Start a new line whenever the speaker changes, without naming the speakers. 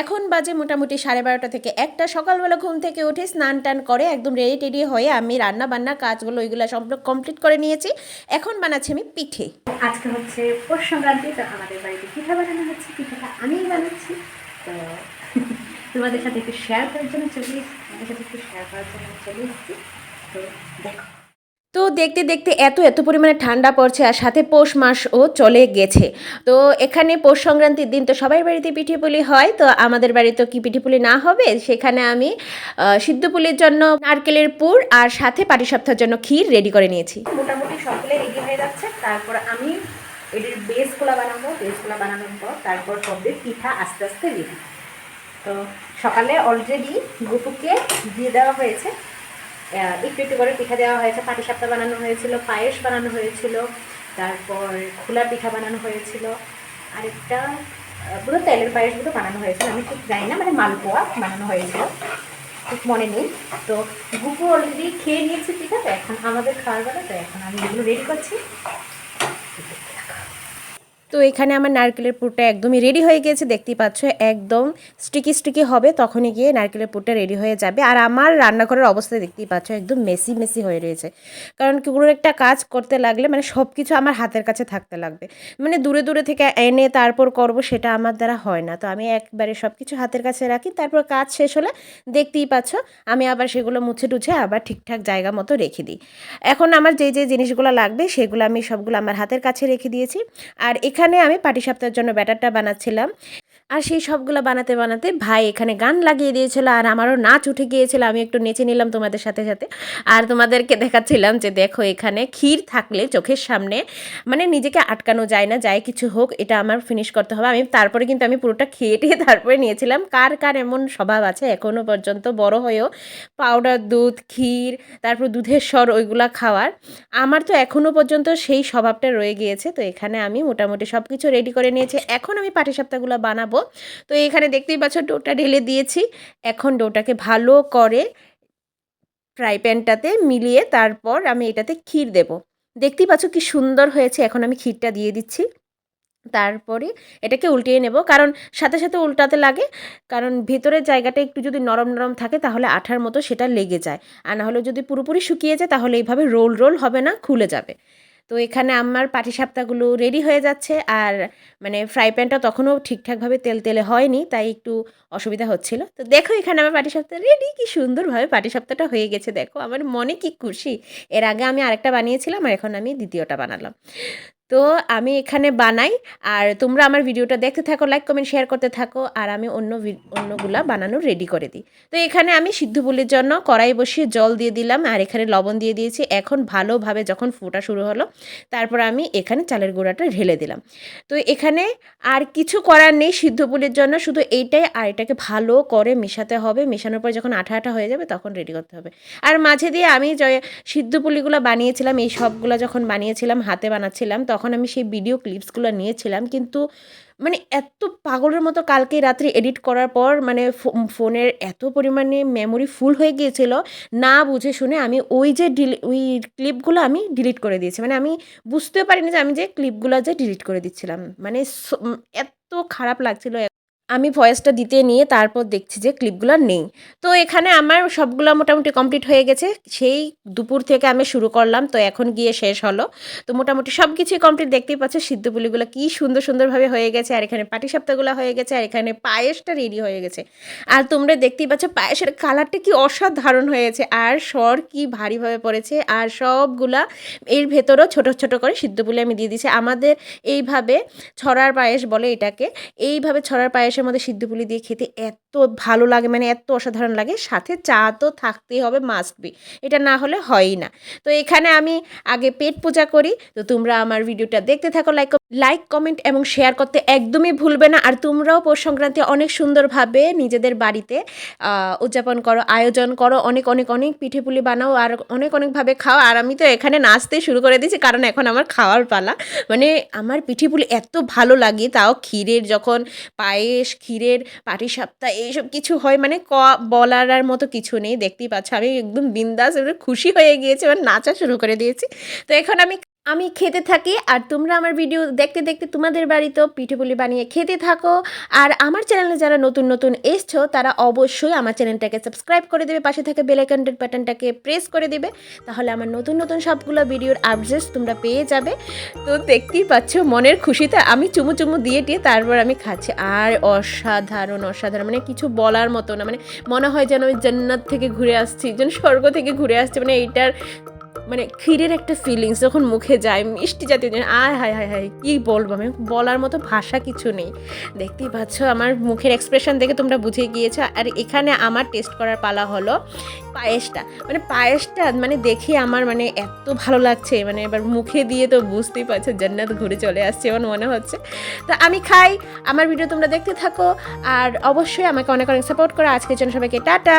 এখন বাজে মোটামুটি সাড়ে বারোটা থেকে। একটা সকালবেলা ঘুম থেকে উঠে স্নান টান করে একদম রেডি টেডি হয়ে আমি রান্না বান্না কাজগুলো ওইগুলো সব কমপ্লিট করে নিয়েছি। এখন বানাচ্ছি আমি পিঠে।
আজকে হচ্ছে পৌষ সংক্রান্তি, তো আমাদের বাড়িতে পিঠা বানানো হচ্ছে, পিঠাটা আমিই বানাচ্ছি। তো তোমাদের সাথে একটু শেয়ার করার জন্য চলে এসেছি, তোমাদের সাথে একটু শেয়ার করার জন্য চলে এসেছি। তো দেখো।
তো দেখতে দেখতে এত এত পরিমাণে ঠান্ডা পড়ছে আর সাথে পৌষ মাসও চলে গেছে। তো এখানে পৌষ সংক্রান্তির দিন তো সবাই বাড়িতে পিঠে পুলি হয়, তো আমাদের বাড়িতে কি পিঠে পুলি না হবে? সেখানে আমি সিদ্ধ পুলির জন্য নারকেলের পুর আর সাথে পাটিসাপটার জন্য ক্ষীর রেডি করে নিয়েছি।
মোটামুটি সকলে রেডি হয়ে যাচ্ছে। তারপর আমি এটির বেসগুলো বানাবো। বেসগুলো বানানোর পর তারপর সবদের পিঠা আস্তে আস্তে রেডি তো সকালে অলরেডি গুপুকে দিয়ে দেওয়া হয়েছে। একটু একটু করে পিঠা দেওয়া হয়েছে পাটিসাপটা বানানো হয়েছিল, পায়েস বানানো হয়েছিল, তারপর খোলা পিঠা বানানো হয়েছিল। আরেকটা পুরো তেলের পায়েসগুলো বানানো হয়েছিল, আমি ঠিক জানি না মানে মালপোয়া বানানো হয়েছিল, ঠিক মনে নেই। তো গুপু অলরেডি খেয়ে নিয়েছি ঠিক আছে এখন আমাদের খাওয়ার বেলা তো এখন আমি এগুলো রেডি করছি।
তো এখানে আমার নারকেলের পুরটা একদমই রেডি হয়ে গিয়েছে দেখতেই পাচ্ছ, একদম স্টিকি স্টিকি হবে, তখনই গিয়ে নারকেলের পুরটা রেডি হয়ে যাবে। আর আমার রান্নাঘরের অবস্থা দেখতেই পাচ্ছ, একদম মেসি মেসি হয়ে রয়েছে। কারণ কোনো একটা কাজ করতে লাগলে মানে সব কিছু আমার হাতের কাছে থাকতে লাগবে। মানে দূরে দূরে থেকে এনে তারপর করব, সেটা আমার দ্বারা হয় না। তো আমি একবারে সব কিছু হাতের কাছে রাখি, তারপর কাজ শেষ হলে দেখতেই পাচ্ছ, আমি আবার সেগুলো মুছে টুছে আবার ঠিকঠাক জায়গা মতো রেখে দিই। এখন আমার যে যে জিনিসগুলো লাগবে, সেগুলো আমি সবগুলো আমার হাতের কাছে রেখে দিয়েছি। আর এখানে আমি পাটি পাটিসাপটার জন্য ব্যাটারটা বানাচ্ছিলাম। আর সেই সবগুলো বানাতে বানাতে ভাই এখানে গান লাগিয়ে দিয়েছিল আর আমারও নাচ উঠে গিয়েছিল। আমি একটু নেচে নিলাম তোমাদের সাথে সাথে। আর তোমাদেরকে দেখাচ্ছিলাম যে দেখো এখানে ক্ষীর থাকলে চোখের সামনে মানে নিজেকে আটকানো যায় না, যাই কিছু হোক এটা আমার ফিনিশ করতে হবে। আমি তারপরে কিন্তু আমি পুরোটা খেয়ে টেয়ে তারপরে নিয়েছিলাম। কার কার এমন স্বভাব আছে এখনও পর্যন্ত বড় হয়েও? পাউডার দুধ, ক্ষীর, তারপর দুধের স্বর ওইগুলা খাওয়ার। আমার তো এখনও পর্যন্ত সেই স্বভাবটা রয়ে গিয়েছে। তো এখানে আমি মোটামুটি সব কিছু রেডি করে নিয়েছি। এখন আমি পাটিসাপটাগুলো বানাবো। তো এখানে দেখতেই পাচ্ছ ডোটা ঢেলে দিয়েছি। এখন ডোটাকে ভালো করে ফ্রাই প্যানটাতে মিলিয়ে তারপর আমি এটাতে ক্ষীর দেব। দেখতেই পাচ্ছ কি সুন্দর হয়েছে, এখন আমি ক্ষীরটা দিয়ে দিচ্ছি। তারপরে এটাকে উল্টিয়ে নেব, কারণ সাথে সাথে উল্টাতে লাগে, কারণ ভেতরের জায়গাটা একটু যদি নরম নরম থাকে তাহলে আঠার মতো সেটা লেগে যায়। আর নাহলে যদি পুরোপুরি শুকিয়ে যায় তাহলে এইভাবে রোল রোল হবে না, খুলে যাবে। তো এখানে আমার পাটিসাপ্তাগুলো রেডি হয়ে যাচ্ছে আর মানে ফ্রাই প্যানটা তখনও ঠিকঠাকভাবে তেল তেলে হয়নি, তাই একটু অসুবিধা হচ্ছিল। তো দেখো এখানে আমার পাটিসাপ্তা রেডি কি সুন্দরভাবে পাটিসাপ্তাটা হয়ে গেছে। দেখো আমার মনে কি খুশি। এর আগে আমি আরেকটা বানিয়েছিলাম আর এখন আমি দ্বিতীয়টা বানালাম। তো আমি এখানে বানাই। আর তোমরা আমার ভিডিওটা দেখতে থাকো লাইক কমেন্ট শেয়ার করতে থাকো। আর আমি অন্য অন্যগুলা বানানো রেডি করে দিই। তো এখানে আমি সিদ্ধ পুলির জন্য কড়াই বসিয়ে জল দিয়ে দিলাম। আর এখানে লবণ দিয়ে দিয়েছি। এখন ভালোভাবে যখন ফোটা শুরু হলো, তারপর আমি এখানে চালের গুঁড়াটা ঢেলে দিলাম। তো এখানে আর কিছু করার নেই সিদ্ধ পুলির জন্য। শুধু এইটাই, আর এটাকে ভালো করে মেশাতে হবে। মেশানোর পর যখন আঠা আঠা হয়ে যাবে, তখন রেডি করতে হবে। আর মাঝে দিয়ে আমি যে সিদ্ধ পুলিগুলো বানিয়েছিলাম, এই সবগুলো যখন বানিয়েছিলাম, হাতে বানাচ্ছিলাম তখন আমি সেই ভিডিও ক্লিপসগুলো নিয়েছিলাম। কিন্তু মানে এত পাগলের মতো কালকে রাত্রে এডিট করার পর মানে ফোনের এত পরিমাণে মেমোরি ফুল হয়ে গিয়েছিল, না বুঝে শুনে আমি ওই যে ডিলি ওই ক্লিপগুলো আমি ডিলিট করে দিয়েছি। মানে আমি বুঝতে পারিনি যে আমি যে ক্লিপগুলো যে ডিলিট করে দিচ্ছিলাম। মানে এত খারাপ লাগছিল আমি ভয়েসটা দিতে নিয়ে তারপর দেখছি যে ক্লিপগুলো নেই। তো এখানে আমার সবগুলো মোটামুটি কমপ্লিট হয়ে গেছে। সেই দুপুর থেকে আমি শুরু করলাম, তো এখন গিয়ে শেষ হলো। তো মোটামুটি সব কিছুই কমপ্লিট দেখতেই পাচ্ছ, সিদ্ধ পুলিগুলো কী সুন্দর সুন্দরভাবে হয়ে গেছে, আর এখানে পাটিসাপ্তাগুলো হয়ে গেছে, আর এখানে পায়েসটা রেডি হয়ে গেছে। আর তোমরা দেখতেই পাচ্ছ, পায়েসের কালারটা কি অসাধারণ হয়েছে, আর স্বর কি ভারীভাবে পড়েছে, আর সবগুলা এর ভেতরেও ছোট ছোট করে সিদ্ধ পুলি আমি দিয়ে দিয়েছি। আমাদের এইভাবে ছড়ার পায়েস বলে এটাকে, এইভাবে ছড়ার পায়েসের মধ্যে সিদ্ধ পুলি দিয়ে খেতে এত ভালো লাগে মানে এত অসাধারণ লাগে। সাথে চা তো থাকতেই হবে মাস্ট বি এটা না হলে হয়ই না। তো এখানে আমি আগে পেট পূজা করি। তো তোমরা আমার ভিডিওটা দেখতে থাকো লাইক লাইক কমেন্ট এবং শেয়ার করতে একদমই ভুলবে না। আর তোমরাও পৌষ সংক্রান্তি অনেক সুন্দরভাবে নিজেদের বাড়িতে উদযাপন করো, আয়োজন করো, অনেক অনেক অনেক পিঠে পুলি বানাও আর অনেক, অনেকভাবে খাও। আর আমি তো এখানে নাচতে শুরু করে দিয়েছি কারণ এখন আমার খাওয়ার পালা। মানে আমার পিঠে পুলি এত ভালো লাগে, তাও ক্ষীরের যখন পায়েস, ক্ষীরের পাটিসাপটা এইসব কিছু হয় মানে ক বলার আর মতো কিছু নেই। দেখতেই পাচ্ছ, আমি একদম বিন্দাস খুশি হয়ে গিয়েছি, এবার নাচা শুরু করে দিয়েছি। তো এখন আমি আমি খেতে থাকি আর তোমরা আমার ভিডিও দেখতে দেখতে তোমাদের বাড়িতেও পিঠেপুলি বানিয়ে খেতে থাকো। আর আমার চ্যানেলে যারা নতুন নতুন এসছো, তারা অবশ্যই আমার চ্যানেলটাকে সাবস্ক্রাইব করে দেবে, পাশে থাকা বেলাইকনটের বাটনটাকে প্রেস করে দেবে। তাহলে আমার নতুন নতুন সবগুলো ভিডিওর আপডেটস তোমরা পেয়ে যাবে। তো দেখতেই পাচ্ছ, মনের খুশিতে আমি চুমু চুমু দিয়ে টিয়ে তারপর আমি খাচ্ছি। আর অসাধারণ অসাধারণ মানে কিছু বলার মতো না মানে মনে হয় যেন আমি জান্নাত থেকে ঘুরে আসছি, যেন স্বর্গ থেকে ঘুরে আসছি মানে এইটার মানে ক্ষীরের একটা ফিলিংস যখন মুখে যায়, মিষ্টি জাতীয় আয় হায় হায় হায়, কী বলব আমি? বলার মতো ভাষা কিছু নেই। দেখতেই পাচ্ছ আমার মুখের এক্সপ্রেশন দেখে তোমরা বুঝে গিয়েছো। আর এখানে আমার টেস্ট করার পালা হলো পায়েসটা। মানে পায়েসটা মানে দেখে আমার মানে এত ভালো লাগছে। মানে এবার মুখে দিয়ে তো বুঝতেই পারছ, জান্নাত ঘুরে চলে আসছে এমন মনে হচ্ছে। তো আমি খাই, আমার ভিডিও তোমরা দেখতে থাকো। আর অবশ্যই আমাকে অনেক অনেক সাপোর্ট করো। আজকের জন্য সবাইকে টাটা!